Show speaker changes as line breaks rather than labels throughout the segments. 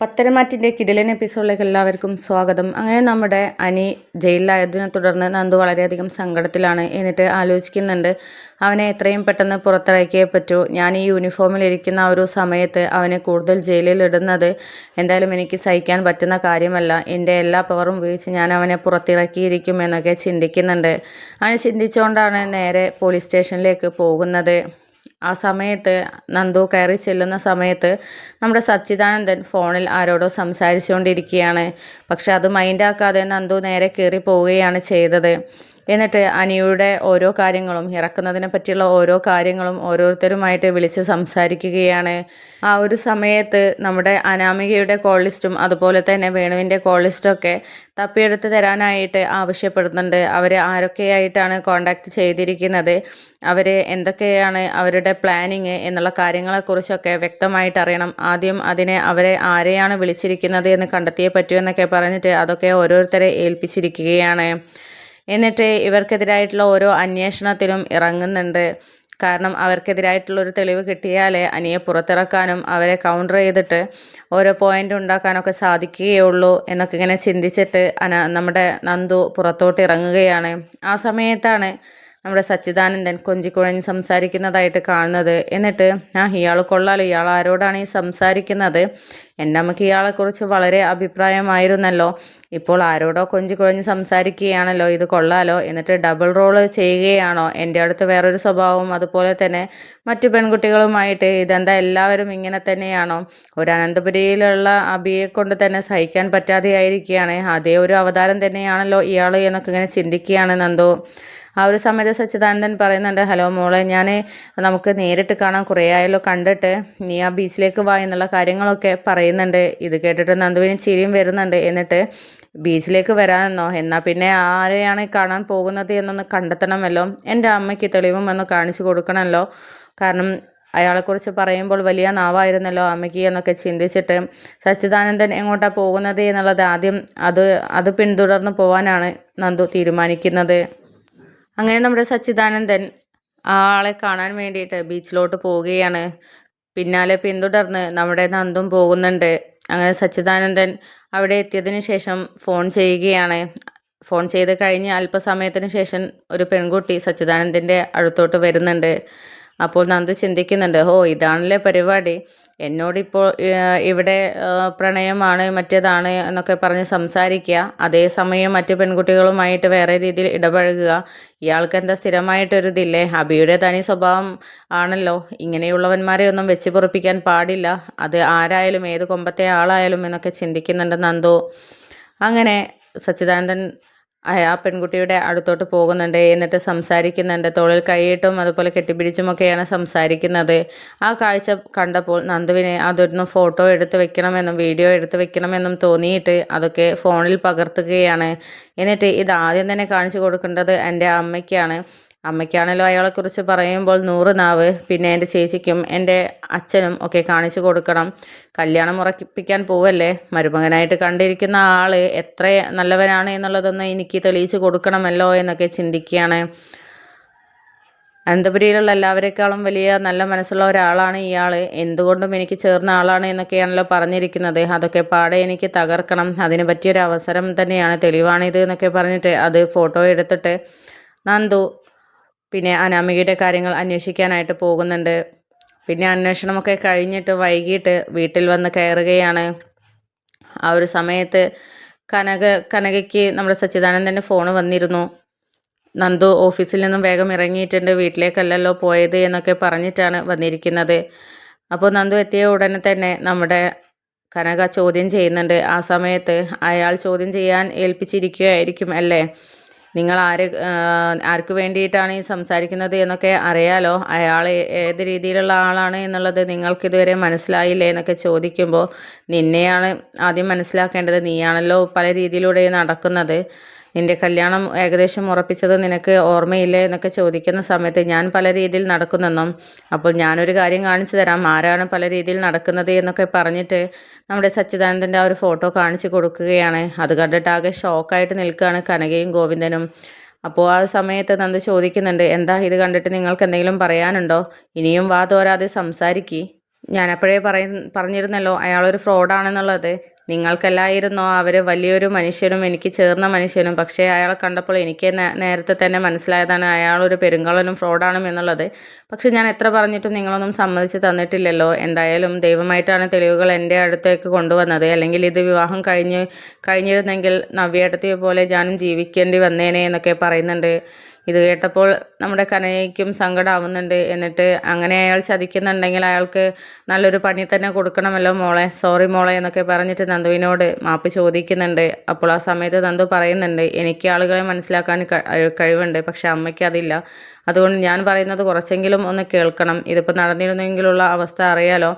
പത്തരമാറ്റിന്റെ കിടിലൻ എപ്പിസോഡിലേക്ക് എല്ലാവർക്കും സ്വാഗതം. അങ്ങനെ നമ്മുടെ അനി ജയിലിലായതിനെ തുടർന്ന് നന്ദു വളരെയധികം സങ്കടത്തിലാണ് എന്നിട്ട് ആലോചിക്കുന്നുണ്ട് അവനെ എത്രയും പെട്ടെന്ന് പുറത്തിറക്കിയേ പറ്റൂ. ഞാൻ ഈ യൂണിഫോമിൽ ഇരിക്കുന്ന ഒരു സമയത്ത് അവനെ കൂടുതൽ ജയിലിൽ ഇടുന്നത് എന്തായാലും എനിക്ക് സഹിക്കാൻ പറ്റുന്ന കാര്യമല്ല. എന്റെ എല്ലാ പവറും ഉപയോഗിച്ച് ഞാൻ അവനെ പുറത്തിറക്കിയിരിക്കും എന്നൊക്കെ ചിന്തിക്കുന്നുണ്ട്. അങ്ങനെ ചിന്തിച്ചുകൊണ്ടാണ് നേരെ പോലീസ് സ്റ്റേഷനിലേക്ക് പോകുന്നത്. ആ സമയത്ത് നന്ദു കയറി ചെല്ലുന്ന സമയത്ത് നമ്മുടെ സച്ചിദാനന്ദൻ ഫോണിൽ ആരോടോ സംസാരിച്ചുകൊണ്ടിരിക്കുകയാണ്. പക്ഷെ അത് മൈൻഡാക്കാതെ നന്ദു നേരെ കയറി പോവുകയാണ് ചെയ്തത്. എന്നിട്ട് അനിയുടെ ഓരോ കാര്യങ്ങളും ഇറക്കുന്നതിനെ പറ്റിയുള്ള ഓരോ കാര്യങ്ങളും ഓരോരുത്തരുമായിട്ട് വിളിച്ച് സംസാരിക്കുകയാണ്. ആ ഒരു സമയത്ത് നമ്മുടെ അനാമികയുടെ കോൾ ലിസ്റ്റും അതുപോലെ തന്നെ വേണുവിന്റെ കോൾ ലിസ്റ്റൊക്കെ തപ്പിയെടുത്ത് തരാനായിട്ട് ആവശ്യപ്പെടുന്നുണ്ട്. അവർ ആരൊക്കെയായിട്ടാണ് കോണ്ടാക്ട് ചെയ്തിരിക്കുന്നത്? അവർ എന്തൊക്കെയാണ് അവരുടെ പ്ലാനിങ് എന്നുള്ള കാര്യങ്ങളെക്കുറിച്ചൊക്കെ വ്യക്തമായിട്ട് അറിയണം. ആദ്യം അതിനെ അവരെ ആരെയാണ് വിളിച്ചിരിക്കുന്നത് എന്ന് കണ്ടെത്തിയേ പറ്റൂ എന്നൊക്കെ പറഞ്ഞിട്ട് അതൊക്കെ ഓരോരുത്തരെ ഏൽപ്പിച്ചിരിക്കുകയാണ്. എന്നിട്ട് ഇവർക്കെതിരായിട്ടുള്ള ഓരോ അന്വേഷണത്തിലും ഇറങ്ങുന്നുണ്ട്. കാരണം അവർക്കെതിരായിട്ടുള്ളൊരു തെളിവ് കിട്ടിയാലേ അനിയെ പുറത്തിറക്കാനും അവരെ കൗണ്ടർ ചെയ്തിട്ട് ഓരോ പോയിന്റ് ഉണ്ടാക്കാനൊക്കെ സാധിക്കുകയുള്ളൂ എന്നൊക്കെ ഇങ്ങനെ ചിന്തിച്ചിട്ട് അന നമ്മുടെ നന്ദു പുറത്തോട്ട് ഇറങ്ങുകയാണ്. ആ സമയത്താണ് നമ്മുടെ സച്ചിദാനന്ദൻ കൊഞ്ചിക്കുഴഞ്ഞ് സംസാരിക്കുന്നതായിട്ട് കാണുന്നത്. എന്നിട്ട് ആ ഇയാൾ കൊള്ളാലോ ഇയാൾ ആരോടാണ് ഈ സംസാരിക്കുന്നത്? എന്റെ അമ്മയ്ക്ക് ഇയാളെക്കുറിച്ച് വളരെ അഭിപ്രായമായിരുന്നല്ലോ. ഇപ്പോൾ ആരോടോ കൊഞ്ചിക്കുഴഞ്ഞ് സംസാരിക്കുകയാണല്ലോ ഇത് കൊള്ളാലോ. എന്നിട്ട് ഡബിൾ റോൾ ചെയ്യുകയാണോ? എന്റെ അടുത്ത് വേറൊരു സ്വഭാവവും അതുപോലെ തന്നെ മറ്റു പെൺകുട്ടികളുമായിട്ട് ഇതെന്താ എല്ലാവരും ഇങ്ങനെ തന്നെയാണോ? ഒരു അനന്തപുരിയിലുള്ള അബിയെ കൊണ്ട് തന്നെ സഹിക്കാൻ പറ്റാതെയായിരിക്കുകയാണ്. അതേ ഒരു അവതാരം തന്നെയാണല്ലോ ഇയാൾ എന്നൊക്കെ ഇങ്ങനെ ചിന്തിക്കുകയാണ് നന്ദു. ആ ഒരു സമയത്ത് സച്ചിദാനന്ദൻ പറയുന്നുണ്ട് ഹലോ മോളെ ഞാൻ നമുക്ക് നേരിട്ട് കാണാൻ കുറേ ആയല്ലോ കണ്ടിട്ട്. നീ ആ ബീച്ചിലേക്ക് വാ എന്നുള്ള കാര്യങ്ങളൊക്കെ പറയുന്നുണ്ട്. ഇത് കേട്ടിട്ട് നന്ദുവിന് ചിരിയും വരുന്നുണ്ട്. എന്നിട്ട് ബീച്ചിലേക്ക് വരാനെന്നോ? എന്നാൽ പിന്നെ ആരെയാണ് കാണാൻ പോകുന്നത് എന്നൊന്ന് കണ്ടെത്തണമല്ലോ. എന്റെ അമ്മയ്ക്ക് തെളിവും ഒന്ന് കാണിച്ചു കൊടുക്കണമല്ലോ. കാരണം അയാളെക്കുറിച്ച് പറയുമ്പോൾ വലിയ നാവായിരുന്നല്ലോ അമ്മയ്ക്ക് എന്നൊക്കെ ചിന്തിച്ചിട്ട്. സച്ചിദാനന്ദൻ എങ്ങോട്ടാണ് പോകുന്നത് എന്നുള്ളത് ആദ്യം അത് അത് പിന്തുടർന്ന് പോകാനാണ് നന്ദു തീരുമാനിക്കുന്നത്. അങ്ങനെ നമ്മുടെ സച്ചിദാനന്ദൻ ആളെ കാണാൻ വേണ്ടിയിട്ട് ബീച്ചിലോട്ട് പോവുകയാണ്. പിന്നാലെ പിന്തുടർന്ന് നമ്മുടെ നന്ദും പോകുന്നുണ്ട്. അങ്ങനെ സച്ചിദാനന്ദൻ അവിടെ എത്തിയതിന് ശേഷം ഫോൺ ചെയ്യുകയാണ്. ഫോൺ ചെയ്ത് കഴിഞ്ഞ് അല്പസമയത്തിന് ശേഷം ഒരു പെൺകുട്ടി സച്ചിദാനന്ദന്റെ അടുത്തോട്ട് വരുന്നുണ്ട്. അപ്പോൾ നന്ദു ചിന്തിക്കുന്നുണ്ട് ഓ ഇതാണല്ലേ പരിപാടി? എന്നോടിപ്പോൾ ഇവിടെ പ്രണയമാണ് മറ്റേതാണ് എന്നൊക്കെ പറഞ്ഞ് സംസാരിക്കുക. അതേസമയം മറ്റു പെൺകുട്ടികളുമായിട്ട് വേറെ രീതിയിൽ ഇടപഴകുക. ഇയാൾക്ക് എന്താ സ്ഥിരമായിട്ടൊരിതില്ലേ അബിയുടെ തനി സ്വഭാവം ആണല്ലോ. ഇങ്ങനെയുള്ളവന്മാരെ ഒന്നും വെച്ച് പൊറപ്പിക്കാൻ പാടില്ല. അത് ആരായാലും ഏത് കൊമ്പത്തെ ആളായാലും എന്നൊക്കെ ചിന്തിക്കുന്നുണ്ടെന്ന് എന്തോ അങ്ങനെ സച്ചിദാനന്ദൻ ആ പെൺകുട്ടിയുടെ അടുത്തോട്ട് പോകുന്നുണ്ട് എന്നിട്ട് സംസാരിക്കുന്നുണ്ട്. തോളിൽ കൈയിട്ടും അതുപോലെ കെട്ടിപ്പിടിച്ചുമൊക്കെയാണ് സംസാരിക്കുന്നത്. ആ കാഴ്ച കണ്ടപ്പോൾ നന്ദുവിനെ അതൊന്ന് ഫോട്ടോ എടുത്ത് വെക്കണമെന്നും വീഡിയോ എടുത്ത് വെക്കണമെന്നും തോന്നിയിട്ട് അതൊക്കെ ഫോണിൽ പകർത്തുകയാണ്. എന്നിട്ട് ഇത് ആദ്യം തന്നെ കാണിച്ചു കൊടുക്കേണ്ടത് എന്റെ അമ്മയ്ക്കാണ്. അമ്മയ്ക്കാണല്ലോ അയാളെക്കുറിച്ച് പറയുമ്പോൾ നൂറ് നാവ് പിന്നെ എന്റെ ചേച്ചിക്കും എന്റെ അച്ഛനും ഒക്കെ കാണിച്ചു കൊടുക്കണം. കല്യാണം ഉറപ്പിക്കാൻ പോവല്ലേ? മരുമകനായിട്ട് കണ്ടിരിക്കുന്ന ആൾ എത്ര നല്ലവനാണ് എന്നുള്ളതൊന്ന് എനിക്ക് തെളിയിച്ചു കൊടുക്കണമല്ലോ എന്നൊക്കെ ചിന്തിക്കുകയാണ്. അനന്തപുരിയിലുള്ള എല്ലാവരെക്കാളും വലിയ നല്ല മനസ്സുള്ള ഒരാളാണ് ഇയാൾ എന്തുകൊണ്ടും എനിക്ക് ചേർന്ന ആളാണ് എന്നൊക്കെയാണല്ലോ പറഞ്ഞിരിക്കുന്നത്. അതൊക്കെ പാടെ എനിക്ക് തകർക്കണം. അതിന് പറ്റിയൊരു അവസരം തന്നെയാണ്. തെളിവാണിത് എന്നൊക്കെ പറഞ്ഞിട്ട് അത് ഫോട്ടോ എടുത്തിട്ട് നന്ദു പിന്നെ അനാമികയുടെ കാര്യങ്ങൾ അന്വേഷിക്കാനായിട്ട് പോകുന്നുണ്ട്. പിന്നെ അന്വേഷണമൊക്കെ കഴിഞ്ഞിട്ട് വൈകിട്ട് വീട്ടിൽ വന്ന് കയറുകയാണ്. ആ ഒരു സമയത്ത് കനക കനകയ്ക്ക് നമ്മുടെ സച്ചിദാനന്ദന്റെ ഫോൺ വന്നിരുന്നു. നന്ദു ഓഫീസിൽ നിന്നും വേഗം ഇറങ്ങിയിട്ടുണ്ട്. വീട്ടിലേക്കല്ലല്ലോ പോയത് എന്നൊക്കെ പറഞ്ഞിട്ടാണ് വന്നിരിക്കുന്നത്. അപ്പോൾ നന്ദു എത്തിയ ഉടനെ തന്നെ നമ്മുടെ കനക ചോദ്യം ചെയ്യുന്നുണ്ട്. ആ സമയത്ത് അയാൾ ചോദ്യം ചെയ്യാൻ ഏൽപ്പിച്ചിരിക്കുകയായിരിക്കും അല്ലേ? നിങ്ങൾ ആര് ആർക്ക് വേണ്ടിയിട്ടാണ് ഈ സംസാരിക്കുന്നത് എന്നൊക്കെ അറിയാലോ. അയാൾ ഏത് രീതിയിലുള്ള ആളാണ് എന്നുള്ളത് നിങ്ങൾക്കിതുവരെ മനസ്സിലായില്ലേ എന്നൊക്കെ ചോദിക്കുമ്പോൾ നിന്നെയാണ് ആദ്യം മനസ്സിലാക്കേണ്ടത്. നീയാണല്ലോ പല രീതിയിലൂടെ നടക്കുന്നത്. നിന്റെ കല്യാണം ഏകദേശം ഉറപ്പിച്ചത് നിനക്ക് ഓർമ്മയില്ലേ എന്നൊക്കെ ചോദിക്കുന്ന സമയത്ത് ഞാൻ പല രീതിയിൽ നടക്കുന്നെന്നും അപ്പോൾ ഞാനൊരു കാര്യം കാണിച്ചു തരാം. ആരാണ് പല രീതിയിൽ നടക്കുന്നത് എന്നൊക്കെ പറഞ്ഞിട്ട് നമ്മുടെ സച്ചിദാനന്ദന്റെ ആ ഒരു ഫോട്ടോ കാണിച്ചു കൊടുക്കുകയാണ്. അത് കണ്ടിട്ട് ആകെ ഷോക്കായിട്ട് നിൽക്കുകയാണ് കനകയും ഗോവിന്ദനും. അപ്പോൾ ആ സമയത്ത് നന്ദ് ചോദിക്കുന്നുണ്ട് എന്താ ഇത് കണ്ടിട്ട് നിങ്ങൾക്ക് എന്തെങ്കിലും പറയാനുണ്ടോ? ഇനിയും വാ തോരാതെ സംസാരിക്കി. ഞാനപ്പോഴേ പറയ പറഞ്ഞിരുന്നല്ലോ അയാളൊരു ഫ്രോഡാണെന്നുള്ളത് നിങ്ങൾക്കല്ലായിരുന്നോ അവർ വലിയൊരു മനുഷ്യനും എനിക്ക് ചേർന്ന മനുഷ്യനും പക്ഷേ അയാളെ കണ്ടപ്പോൾ എനിക്ക് നേരത്തെ തന്നെ മനസ്സിലായതാണ് അയാളൊരു പെരുങ്കളനും ഫ്രോഡാണും എന്നുള്ളത്. പക്ഷേ ഞാൻ എത്ര പറഞ്ഞിട്ടും നിങ്ങളൊന്നും സമ്മതിച്ച് തന്നിട്ടില്ലല്ലോ. എന്തായാലും ദൈവമായിട്ടാണ് തെളിവുകൾ എന്റെ അടുത്തേക്ക് കൊണ്ടുവന്നത്. അല്ലെങ്കിൽ ഇത് വിവാഹം കഴിഞ്ഞ് കഴിഞ്ഞിരുന്നെങ്കിൽ നവ്യേട്ടത്തിയെ പോലെ ഞാനും ജീവിക്കേണ്ടി വന്നേനെ എന്നൊക്കെ പറയുന്നുണ്ട്. ഇത് കേട്ടപ്പോൾ നമ്മുടെ കനയ്ക്കും സങ്കടമാവുന്നുണ്ട് എന്നിട്ട് അങ്ങനെ അയാൾ ചതിക്കുന്നുണ്ടെങ്കിൽ അയാൾക്ക് നല്ലൊരു പണി തന്നെ കൊടുക്കണമല്ലോ മോളെ. സോറി മോളെ എന്നൊക്കെ പറഞ്ഞിട്ട് നന്ദുവിനോട് മാപ്പ് ചോദിക്കുന്നുണ്ട്. അപ്പോൾ ആ സമയത്ത് നന്ദു പറയുന്നുണ്ട് എനിക്ക് ആളുകളെ മനസ്സിലാക്കാൻ കഴിവുണ്ട് പക്ഷെ അമ്മയ്ക്ക് അതില്ല. അതുകൊണ്ട് ഞാൻ പറയുന്നത് കുറച്ചെങ്കിലും ഒന്ന് കേൾക്കണം. ഇതിപ്പോൾ നടന്നിരുന്നെങ്കിലുള്ള അവസ്ഥ അറിയാലോ.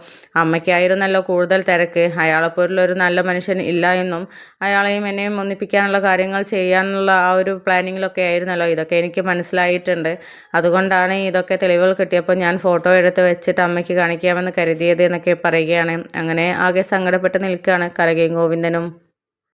അമ്മയ്ക്കായിരുന്നല്ലോ കൂടുതൽ തിരക്ക്. അയാളെപ്പോലുള്ള ഒരു നല്ല മനുഷ്യൻ ഇല്ല എന്നും അയാളെയും എന്നെയും ഒന്നിപ്പിക്കാനുള്ള കാര്യങ്ങൾ ചെയ്യാനുള്ള ആ ഒരു പ്ലാനിങ്ങിലൊക്കെ ആയിരുന്നല്ലോ. ഇതൊക്കെ എനിക്ക് മനസ്സിലായിട്ടുണ്ട്. അതുകൊണ്ടാണ് ഇതൊക്കെ തെളിവുകൾ കിട്ടിയപ്പോൾ ഞാൻ ഫോട്ടോ എടുത്ത് വെച്ചിട്ട് അമ്മയ്ക്ക് കാണിക്കാമെന്ന് കരുതിയത് എന്നൊക്കെ പറയുകയാണ്. അങ്ങനെ ആകെ സങ്കടപ്പെട്ട് നിൽക്കുകയാണ് കരകയും ഗോവിന്ദനും.